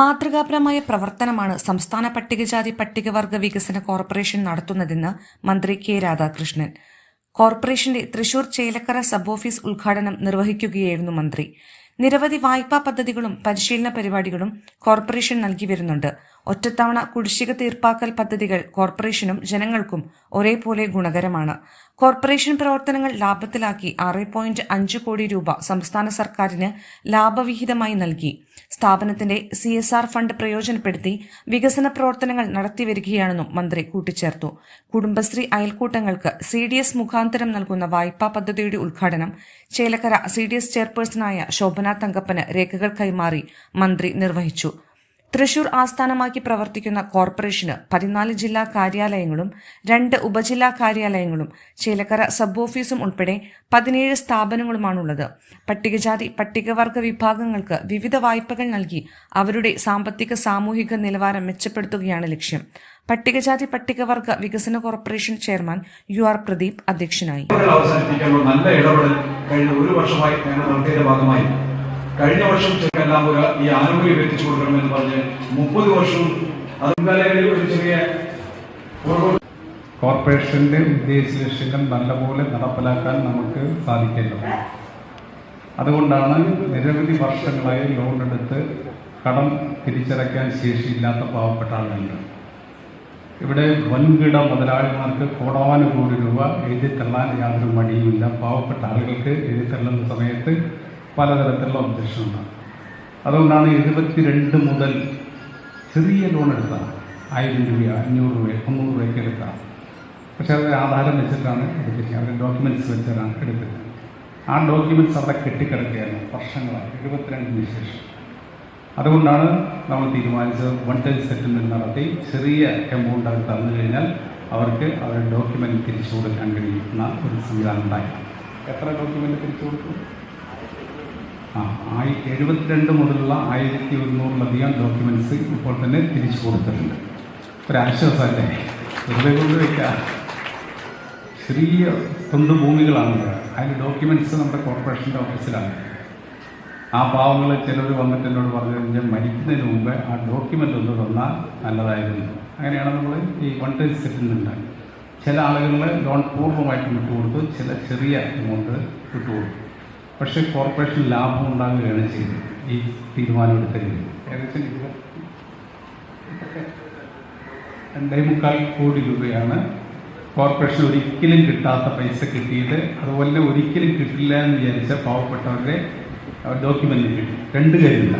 മാതൃകാപരമായ പ്രവർത്തനമാണ് സംസ്ഥാന പട്ടികജാതി പട്ടികവർഗ വികസന കോർപ്പറേഷൻ നടത്തുന്നതെന്ന് മന്ത്രി കെ രാധാകൃഷ്ണൻ. കോർപ്പറേഷന്റെ തൃശൂർ ചേലക്കര സബ് ഓഫീസ് ഉദ്ഘാടനം നിർവഹിക്കുകയായിരുന്നു മന്ത്രി. നിരവധി വായ്പാ പദ്ധതികളും പരിശീലന പരിപാടികളും കോർപ്പറേഷൻ നൽകി വരുന്നുണ്ട്. ഒറ്റത്തവണ കുടിശ്ശിക തീർപ്പാക്കൽ പദ്ധതികൾ കോർപ്പറേഷനും ജനങ്ങൾക്കും ഒരേപോലെ ഗുണകരമാണ്. കോർപ്പറേഷൻ പ്രവർത്തനങ്ങൾ ലാഭത്തിലാക്കി ആറ് പോയിന്റ് അഞ്ച് കോടി രൂപ സംസ്ഥാന സർക്കാരിന് ലാഭവിഹിതമായി നൽകി. സ്ഥാപനത്തിന്റെ സി എസ് ആർ ഫണ്ട് പ്രയോജനപ്പെടുത്തി വികസന പ്രവർത്തനങ്ങൾ നടത്തിവരികയാണെന്നും മന്ത്രി കൂട്ടിച്ചേർത്തു. കുടുംബശ്രീ അയൽക്കൂട്ടങ്ങൾക്ക് സി ഡി എസ് മുഖാന്തരം നൽകുന്ന വായ്പാ പദ്ധതിയുടെ ഉദ്ഘാടനം ചേലക്കര സി ഡി എസ് ചെയർപേഴ്സണായ ശോഭന തങ്കപ്പന് രേഖകൾ കൈമാറി മന്ത്രി നിർവഹിച്ചു. തൃശൂർ ആസ്ഥാനമാക്കി പ്രവർത്തിക്കുന്ന കോർപ്പറേഷന് പതിനാല് ജില്ലാ കാര്യാലയങ്ങളും രണ്ട് ഉപജില്ലാ കാര്യാലയങ്ങളും ചേലക്കര സബ് ഓഫീസും ഉൾപ്പെടെ പതിനേഴ് സ്ഥാപനങ്ങളുമാണുള്ളത്. പട്ടികജാതി പട്ടികവർഗ വിഭാഗങ്ങൾക്ക് വിവിധ വായ്പകൾ നൽകി അവരുടെ സാമ്പത്തിക സാമൂഹിക നിലവാരം മെച്ചപ്പെടുത്തുകയാണ് ലക്ഷ്യം. പട്ടികജാതി പട്ടികവർഗ വികസന corporation chairman U R Pradeep അധ്യക്ഷനായി. കഴിഞ്ഞ വർഷം എല്ലാം ഒരു ഈ ആനുകൂല്യം എത്തിച്ചു കൊടുക്കണമെന്ന് പറഞ്ഞ് മുപ്പത് വർഷവും അതുകാലങ്ങളിൽ ഒരു ചെറിയ കോർപ്പറേഷന്റെ ഉദ്ദേശ ലക്ഷ്യങ്ങൾ നല്ലപോലെ നടപ്പിലാക്കാൻ നമുക്ക് സാധിക്കേണ്ടത് അതുകൊണ്ടാണ് നിരവധി വർഷങ്ങളായി ലോൺ എടുത്ത് കടം തിരിച്ചടയ്ക്കാൻ ശേഷിയില്ലാത്ത പാവപ്പെട്ട ആളുകളുണ്ട്. ഇവിടെ വൻകിട മുതലാളിമാർക്ക് കോടാനുകോടി രൂപ എഴുതിത്തള്ളാൻ യാതൊരു മടിയുമില്ല. പാവപ്പെട്ട ആളുകൾക്ക് എഴുതിത്തള്ളുന്ന സമയത്ത് പലതരത്തിലുള്ള ഒബ്ജക്ഷൻ ഉണ്ടാകും. അതുകൊണ്ടാണ് എഴുപത്തിരണ്ട് മുതൽ ചെറിയ ലോൺ എടുത്താൽ ആയിരം രൂപ അഞ്ഞൂറ് രൂപ മുന്നൂറ് രൂപയ്ക്ക് എടുക്കാം. പക്ഷേ അത് ആധാരം വെച്ചിട്ടാണ് എടുക്കുന്നത്. അവരുടെ ഡോക്യുമെന്റ്സ് വെച്ചിട്ടാണ് എടുക്കുന്നത്. ആ ഡോക്യുമെന്റ്സ് അവിടെ കെട്ടിക്കിടക്കുകയാണ് വർഷങ്ങളായി. എഴുപത്തിരണ്ടിന് ശേഷം. അതുകൊണ്ടാണ് നമ്മൾ തീരുമാനിച്ചത് വൺ ടൈം സെറ്റിൽമെന്റ് നടത്തി ചെറിയ എമൗണ്ട് അത് തന്നു കഴിഞ്ഞാൽ അവർക്ക് അവരുടെ ഡോക്യുമെന്റ് തിരിച്ചു കൊടുക്കാൻ കഴിയുന്ന ഒരു സംവിധാനം ഉണ്ടായി. എത്ര ഡോക്യുമെന്റ് തിരിച്ചു കൊടുത്തു? ആ ആയി എഴുപത്തിരണ്ട് മുതലുള്ള ആയിരത്തി ഒരുന്നൂറിലധികം ഡോക്യുമെന്റ്സ് ഇപ്പോൾ തന്നെ തിരിച്ചു കൊടുത്തിട്ടുണ്ട്. ഒരാശ്വാസമല്ലേ? വെറുതെ കൊണ്ട് വയ്ക്കാം ചെറിയ തൊണ്ട് ഭൂമികളാണ് അതിന്റെ ഡോക്യുമെന്റ്സ് നമ്മുടെ കോർപ്പറേഷന്റെ ഓഫീസിലാണ് ആ പാവങ്ങൾ ചിലർ വന്നിട്ട് എന്നോട് പറഞ്ഞു കഴിഞ്ഞാൽ മരിക്കുന്നതിന് മുമ്പ് ആ ഡോക്യുമെന്റ് ഒന്ന് തന്നാൽ നല്ലതായിരുന്നു. അങ്ങനെയാണ് നമ്മൾ ഈ വൺ ടൈം സെറ്റിൽമെന്റ് ചില ആളുകളിൽ ലോൺ പൂർണമായിട്ടും വിട്ടുകൊടുത്തു ചില ചെറിയ എമൗണ്ട് വിട്ടുകൊടുത്തു. പക്ഷേ കോർപ്പറേഷൻ ലാഭം ഉണ്ടാകുകയാണ് ചെയ്തത്. ഈ തീരുമാനമെടുത്തതിൽ ഏകദേശം രണ്ടേ മുക്കാൽ കോടി രൂപയാണ് കോർപ്പറേഷൻ ഒരിക്കലും കിട്ടാത്ത പൈസ കിട്ടിയത്. അതുപോലെ ഒരിക്കലും കിട്ടില്ല എന്ന് വിചാരിച്ച പാവപ്പെട്ടവരുടെ ഡോക്യുമെന്റ് കിട്ടി. രണ്ട് കാര്യമില്ല